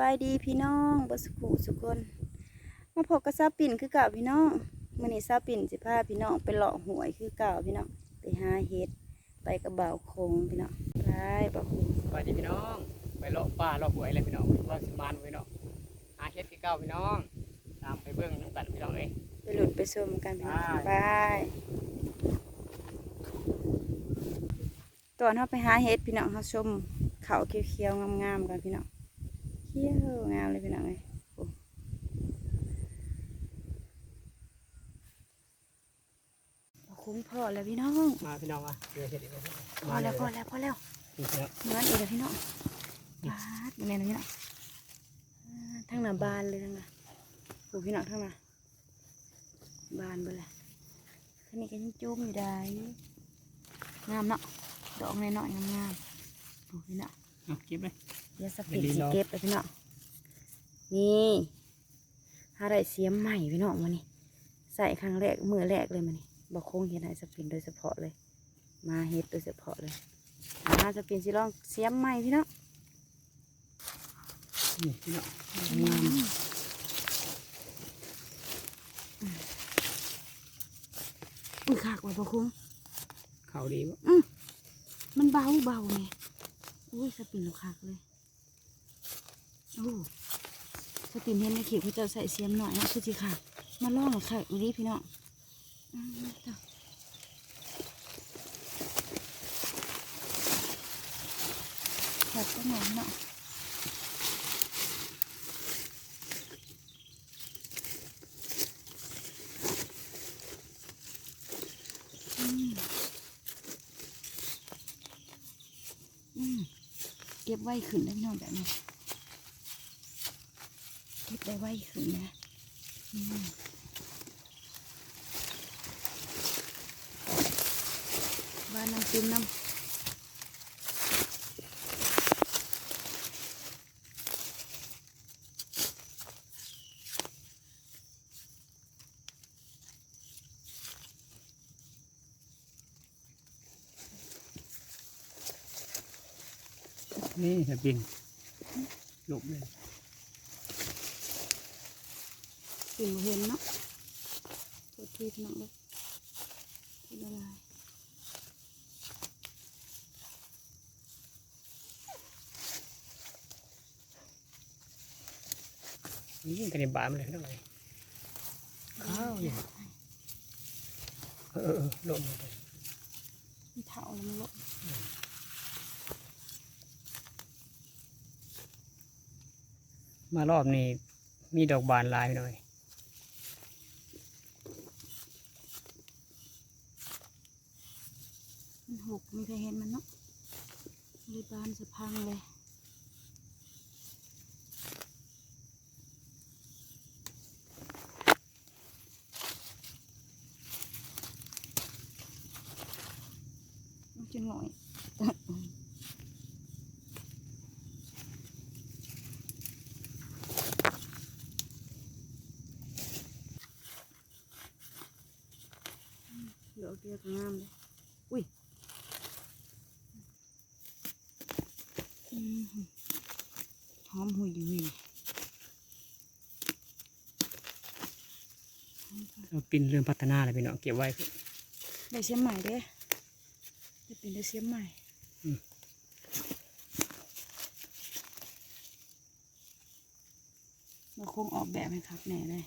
บายดีพี่น้องบสุขุสุคนมาพบกับซาปิ่นคือเก่าพี่น้องมื่อนี้ซาปิ่นสิพาพี่น้องไปเลาะหวยคือเก่าพี่น้องไปหาเห็ดไปกับบ่าวคงพี่น้องไปบ่าวคงสวัสดีพี่น้องไปเลาะป่าเลาะหวยเลยพี่น้องว่าสิมานพี่น้องหาเฮ็ดคือเก่าพี่น้อง ตามไปเบิ่งน้ำกันพี่น้องเอ้ยไปหลุดไปชมกันพี่น้องไปไปตอนเขาไปหาเห็ดพี่น้องเขาชมเขาเขียวๆงามๆกันพี่น้อง เขียวงามเลยพี่น้องเลยโอ้บ่าวคงพอแล้วพี่น้อง มาพี่น้องมาเจอเฮ็ดอีกแล้วพอแล้วพอแล้วพอแล้วนี่พี่น้องเหมือนอีกแล้วพี่น้องบาดมันแน่นอนพี่น้องอ่าทั้งหน้าบานเลยทั้งหน้าโอ้พี่น้องทั้งหน้าบานไปเลยท่างนี้ก็ยังจุ้มอยู่ได้งามเนาะดอกน้อยๆงามๆโอ้พี่น้อง เอาเก็บเลย เดี๋ยวสปิดไม่ดีสิเนาะเก็บเลยพี่น้องนี่หาได้เสียมใหม่พี่น้องมานี่ใส่ครั้งแรกมือแรกเลยมานี่บอกคงเห็นให้สปินโดยเฉพาะเลย มาเฮ็ดโดยเฉพาะเลยมาสปินสิลองเสียมใหม่พี่น้องนี่พี่น้องงามอุ้ยขากว่าปะคุ้งเขาดีบ่มันเบาเบาไง อุ้ยสปินเราขากเลยโอ้สปินเห็นในเขียวเขาจะใส่เสียมหน่อยนะคือสิค่ะ มาล่องขากอีนี้พี่น้องอืมจ้ะขากก็หน่อยเนาะอืมอืมเก็ บไว้ขึ้นได้น้องแบบนี้เก็บได้ไว้ขึ้นนะบ้านน้ำซิมน้ำ นี่สปินหลบเลยกลิ่นบ่เห็นเนาะตัวที่พี่น้องเลยที่ละลายนี่กันในบ้านมันเลยพี่น้องเอ้ยข้าวอย่างเออเออหลบเลยมันเถาแล้วมันลบ มารอบนี้มีดอกบานลายพี่องเอ้ยมันหกไม่เคยเห็นมันเนาะเลยบานสะพังเลยมันหน่อย ดอกเดียวก็งามเลยอุ้ยอืมหอมหุยหุยเราปินเริ่มพัฒนาแล้วพี่น้องเก็บไว้ได้เสียมใหม่เด้จะเป็นได้เสียมใหม่อืมเราคงออกแบบให้ครับแน่เลย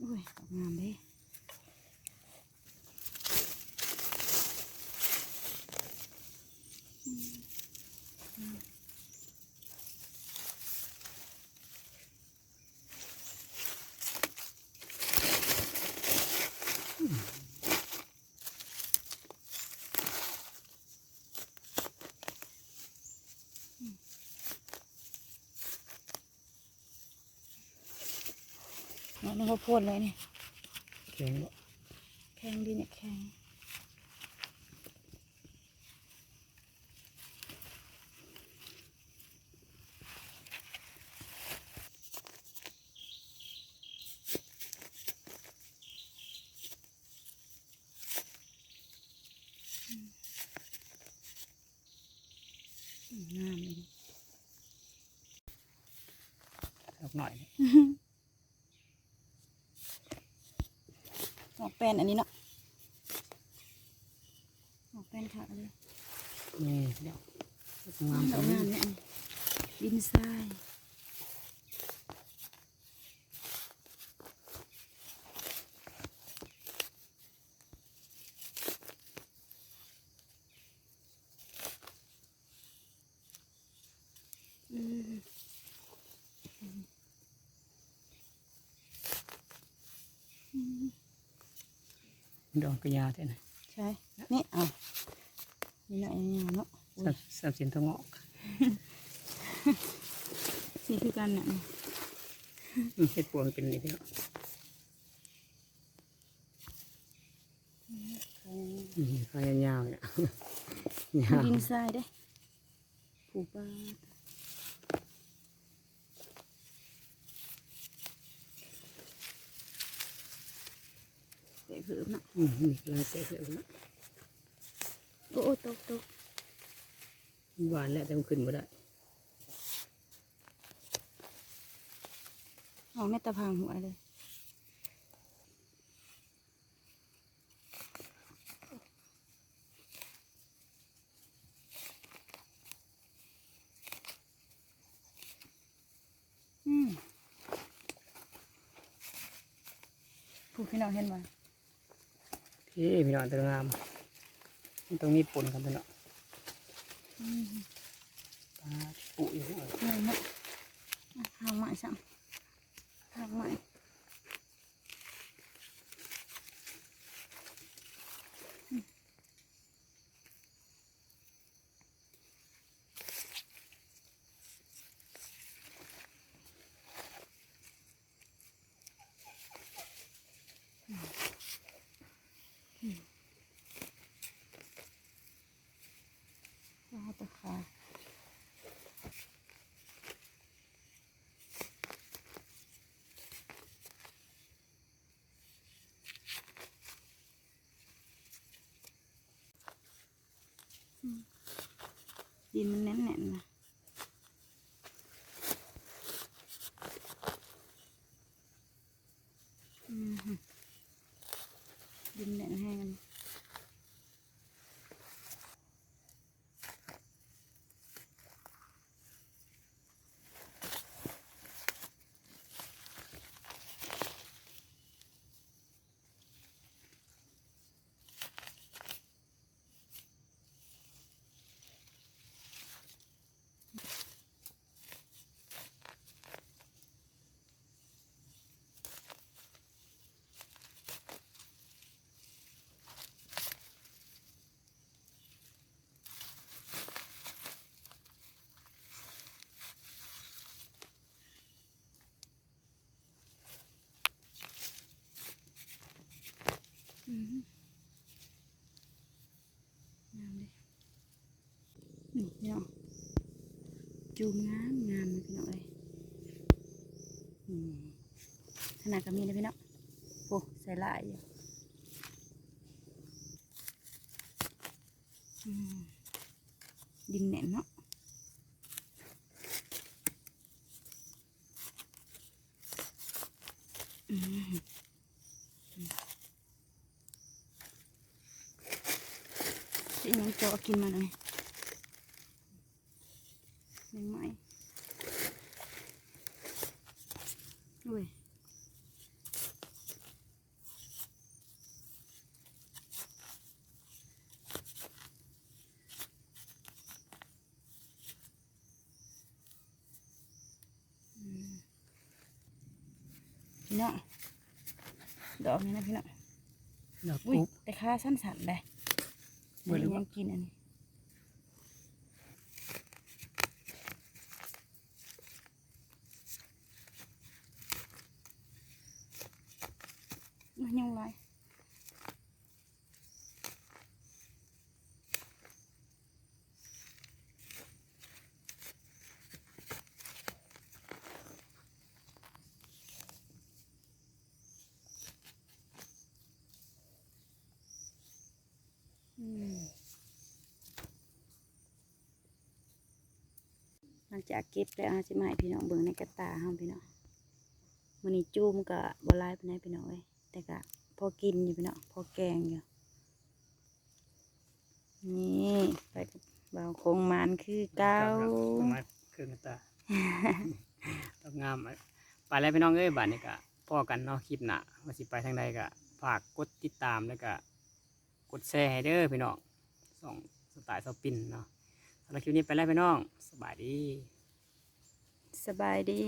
อุ้ยออกงามเด้ นี่เขาวโพ่นเลยเนี่ยเก่งบ่แข็งดีเนี่ยแข็งอืมงามเลยอกหน่อยนี่ หมอกแป้นอันนี้เนาะหมอกแป้นค่ะอันนี้นี่เดี๋ยวงามดตรอกงนี้งามเนี่ยอันนี้ดินทรายอืม ดอกกระยาเท่านั้นใช่ นี่เอานี่เนาะยาวๆเนาะอุ๊ยสับสับเสียนทองอกนี่คือกันน่ะนี่อืมเห็ดปวงเป็นนี่พี่น้องอืมขายาวๆเนี่ยยาวดินทรายเด้ผูปลา เตะเผือเนาะอืมนี่ลายเตะเสือนะโอ้โอ้ตกตกหวานแล้วแต่มันขึ้นมาได้เอาแม่ตะพังหัวเลยอืมผู้พี่น้องเห็นบ่ พี่พี่น้องตัวงามมันต้องมีปนกันพี่น้องอืมปลาปุ๋ยพี่น้องเห็นไหมทางใหม่สั่งทางใหม่ว้าวตะขา ดินมันแน่นๆนะอืมฮึดินแน่นแห้ง อืมงามเลยนี่พี่น้อง จูมงามงามพี่น้องเอืมขนาดก็มีเลยพี่น้องโอ้ใส่ลายอยู่ดินแน่นเนาะอืมสิยังเจะกินมาเลย ยังไหมอุ้ยอืมพี่น้องดอกนี้นะพี่น้องดอกอุ้ยกุ๊บแต่ค่าสั้นๆเลยเบิ่งเลยยัว่างกินอันนี้ มันยังไรอืมหลังจากเก็บแล้วอาจจะมาให้พี่น้องเบิ่งในกระตาเฮาพี่น้องมันนี้จูมก็บ่ลายปานใดพี่น้องเอ้ย แต่ก็พอกินอยู่พี่น้องพอแกงอยู่นี่ไปกับบ่าวโคงหมานคือเก้าประมาณครึ่งตาต้องงามอะไปแล้วพี่น้องเอ้ยบัดนี้ก็พอกันเนาะคลิปหน้าว่าสิไปทางใดก็ฝากกดติดตามแล้วก็กดแชร์ให้เด้อพี่น้องส่องสไตล์สปินเนาะสำหรับคลิปนี้ไปแล้วพี่น้อง สบายดี สบายดี